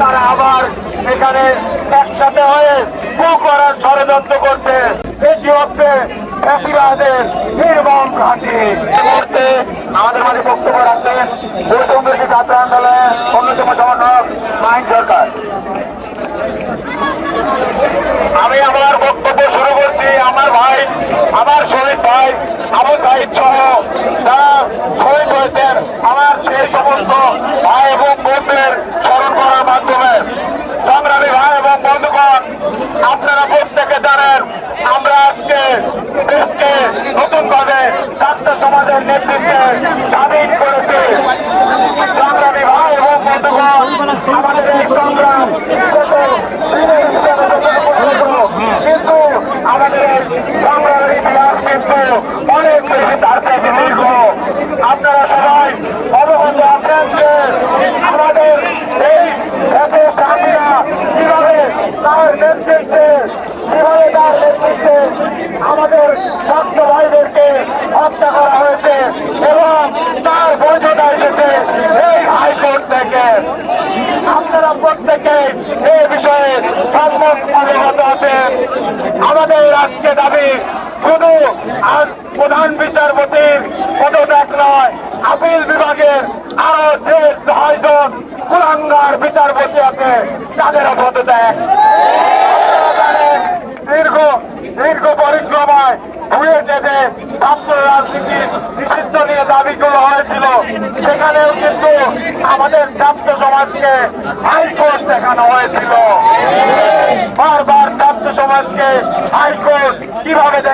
তারা আবার এখানে একসাথে হয়ে কু করার ষড়যন্ত্র করছে। এটি হচ্ছে ঘাঁটি। আমাদের মাঝে বক্তব্য রাখতেন গৌতম ছাত্র আন্দোলনের অন্যতম সমন্বয়ক মাইন সরকার আমি আমার বক্তব্য শুরু করছি আমার ভাই আমার শহীদ ভাই আবু সাহিদ সহ যারা শহীদ হয়েছেন আমার সেই সমস্ত ভাই এবং বোনদের স্মরণ করার মাধ্যমে সংগ্রামী ভাই এবং বন্ধুগণ আপনারা প্রত্যেকে জানেন আমরা আজকে দেশকে নতুনভাবে সমাজের নেতৃত্বে স্বাধীন করেছি। সংগ্রামী ভাই এবং আমাদের এই সংগ্রাম কিন্তু আমাদের সংগ্রামের কিন্তু আমাদের এই এত চাকরিরা কীভাবে তার তার নেতৃত্বে আমাদের ছাত্র ভাইদেরকে হত্যা করা হয়েছে এবং তার বৈধতা এসেছে এই হাইকোর্ট থেকে আপনারা প্রত্যেকে এই বিষয়ে সম্মত অবগত আছেন আমাদের আজকে দাবি শুধু আর প্রধান বিচারপতির পদত্যাগ নয়, আপিল বিভাগের আরও যে ছয়জন কুলাঙ্গার বিচারপতি আছে, তাদেরও পদত্যাগ। দীর্ঘ দীর্ঘ পরিক্রমায় ঘুরে যেতে ছাত্র রাজনীতির নিষিদ্ধ নিয়ে দাবিগুলো হয়েছিল। সেখানেও কিন্তু আমাদের ছাত্র সমাজকে হাইকোর্ট দেখানো হয়েছিল। বারবার ছাত্র সমাজকে হাইকোর্ট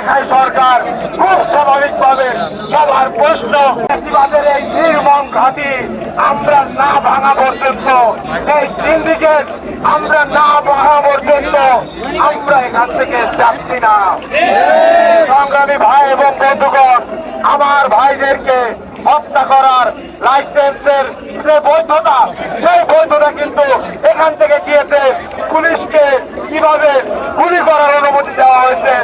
দেখায় সরকার, খুব স্বাভাবিকভাবে সবার প্রশ্ন প্রতিবাদের এই নির্মম ঘাটি আমরা না ভাঙা পর্যন্ত, এই সিন্ডিকেট আমরা না ভাঙা পর্যন্ত, আমরা এখান থেকে যাচ্ছি না। সংগ্রামী ভাই এবং বন্ধুগণ, আমার ভাইদেরকে হত্যা করার লাইসেন্সের যে বৈধতা, সেই বৈধতা কিন্তু এখান থেকে গিয়েছে। পুলিশকে কীভাবে গুলি করার অনুমতি দেওয়া হয়েছে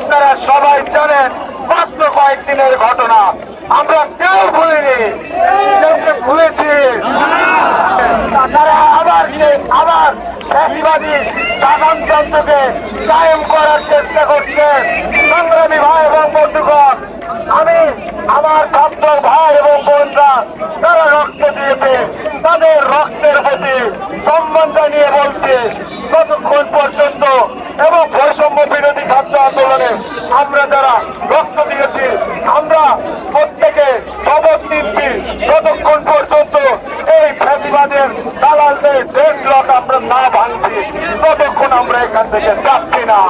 আপনারা সবাই জানেন মাত্র কয়েকদিনের ঘটনা। আমরা কেউ ভুলিনি। ভুলেছি। তারা আবার আবার আবার ফ্যাসিবাদী শাসনতন্ত্রকে কায়েম করার চেষ্টা করছেন সংগ্রামী ভাই এবং বন্ধুগণ আমি আমার ছাত্র ভাই এবং বোনরা তারা রক্ত দিয়েছে তাদের রক্তের প্রতি সম্মান জানিয়ে বলছে ততক্ষণ পর্যন্ত এবং বৈষম্য বিরোধী ছাত্র আন্দোলনে আমরা যারা রক্ত দিয়েছি আমরা প্রত্যেকে শপথ নিচ্ছি ততক্ষণ পর্যন্ত এই ফাঁসিবাদের দালালদের দেশ লোক আমরা না ভাঙছি। ততক্ষণ আমরা এখান থেকে যাচ্ছি না।